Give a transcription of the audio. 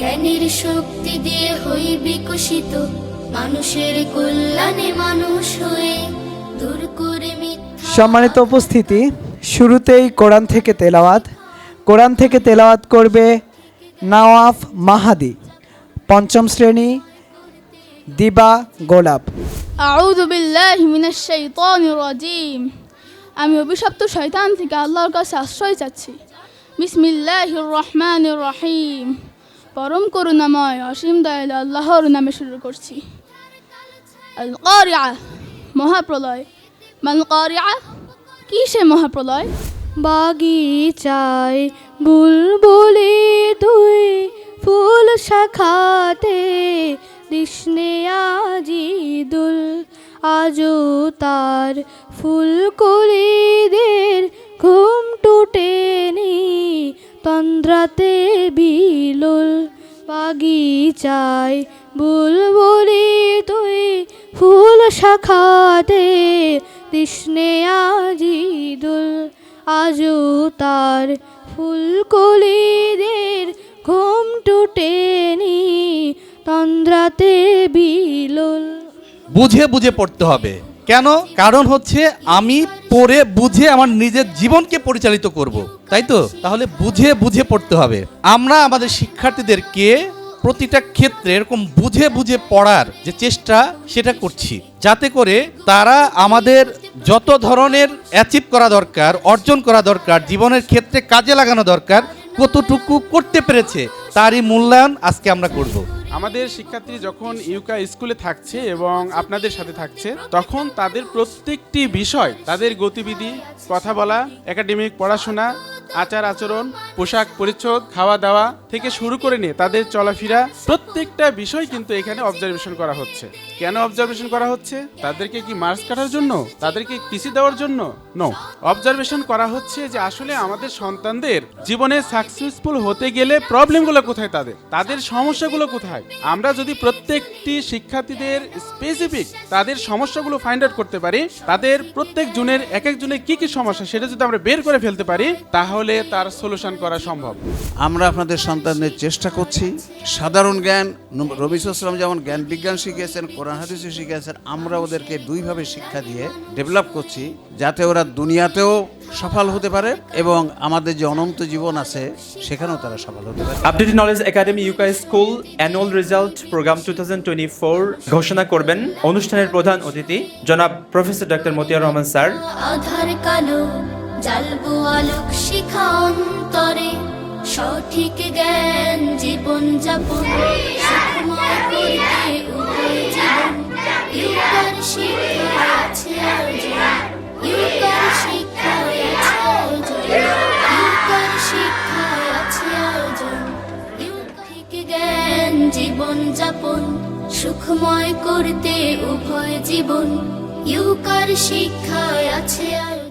জ্ঞানের শক্তি দিয়ে হই বিকশিত। মানুষের কল্যাণে মানুষ হয়ে দূর করে সম্মানিত উপস্থিতি শুরুতেই কোরআন থেকে তেলাওয়াত। কোরআন থেকে তেলাওয়াত করবে নওয়াফ মাহাদি। পঞ্চম শ্রেণি দিবা গোলাপ। আউযু বিল্লাহি মিনাশ শাইতানির রাজিম। আমি অভিশপ্ত শয়তান থেকে আল্লাহর কাছে আশ্রয় চাচ্ছি। বিসমিল্লাহির রহমানির রহিম। পরম করুণাময়, অসীম দয়ালু আল্লাহর নামে শুরু করছি। মহাপ্রলয়। মাল কারিআ কি সে মহাপ্রলয়? বাগিচায় বুলবুলি দুই ফুল শাখাতে কৃষ্ণে আজি দুল আজও তার ফুলকলিদের ঘুম টুটেনি তন্দ্রাতে বিলুল বাগিচায় বুলবুলি তুই ফুল শাখাতে কৃষ্ণে আজি দুল। আজও তার ফুলকলিদের ঘুম টুটেনি তন্দ্রাতে বিলুল। বুঝে বুঝে পড়তে হবে। কেন? কারণ হচ্ছে আমি পড়ে বুঝে আমার নিজের জীবনকে পরিচালিত করব, তাই তো? তাহলে বুঝে বুঝে পড়তে হবে। আমরা আমাদের শিক্ষার্থীদেরকে প্রতিটা ক্ষেত্রে এরকম বুঝে বুঝে পড়ার যে চেষ্টা, সেটা করছি। যাতে করে তারা আমাদের যত ধরনের অ্যাচিভ করা দরকার, অর্জন করা দরকার, জীবনের ক্ষেত্রে কাজে লাগানো দরকার, কতটুকু করতে পেরেছে, তারই মূল্যায়ন আজকে আমরা করব। আমাদের শিক্ষার্থী যখন ইউকা স্কুলে থাকছে এবং আপনাদের সাথে থাকছে, তখন তাদের প্রত্যেকটি বিষয়, তাদের গতিবিধি, কথা বলা একাডেমিক পড়াশোনা আচার আচরণ, পোশাক পরিচ্ছদ খাওয়া দাওয়া থেকে শুরু করে নিয়ে তাদের চলাফেরা, প্রত্যেকটা বিষয় কিন্তু এখানে অবজারভেশন করা হচ্ছে। কেন অবজারভেশন করা হচ্ছে? তাদেরকে কি মার্কস কাটার জন্য? তাদেরকে পিসি দেওয়ার জন্য? নো অবজারভেশন করা হচ্ছে যে আসলে আমাদের সন্তানদের জীবনে সাকসেসফুল হতে গেলে প্রবলেমগুলো কোথায় তাদের? তাদের সমস্যাগুলো কোথায়? আমরা যদি প্রত্যেকটি শিক্ষার্থীদের স্পেসিফিক তাদের সমস্যাগুলো ফাইন্ড আউট করতে পারি, তাদের প্রত্যেক জনের এক এক জনের কি কি সমস্যা সেটা যদি আমরা বের করে ফেলতে পারি, তাহলে তার সলিউশন করা সম্ভব। আমরা আপনাদের সন্তানদের চেষ্টা করছি। সাধারণ জ্ঞান নব- রবি ইসলাম যেমন জ্ঞান বিজ্ঞান শিখিয়েছেন কোরআন হাদিসও শিখিয়েছেন আমরা ওদেরকে দুইভাবে শিক্ষা দিয়ে ডেভেলপ করছি যাতে ওরা দুনিয়াতেও সফল হতে পারে এবং আমাদের যে অনন্ত জীবন আছে সেখানেও তারা সফল হতে পারে। Update knowledge academy ইউকাই school annual result programme to ঘোষণা করবেন অনুষ্ঠানের প্রধান অতিথি জনাব professor doctor Motiar Rahman sir. আধার কালো জ্বালবো আলোক শিখা অন্তরে সঠিক জ্ঞান জীবন যাপন করতে জীবন। ইউকার শিক্ষায় আছে ইউকার ইউকার আছে জ্ঞান জীবন যাপন, সুখময় করতে উভয় জীবন। ইউকার শিক্ষায় আছে আয়োজন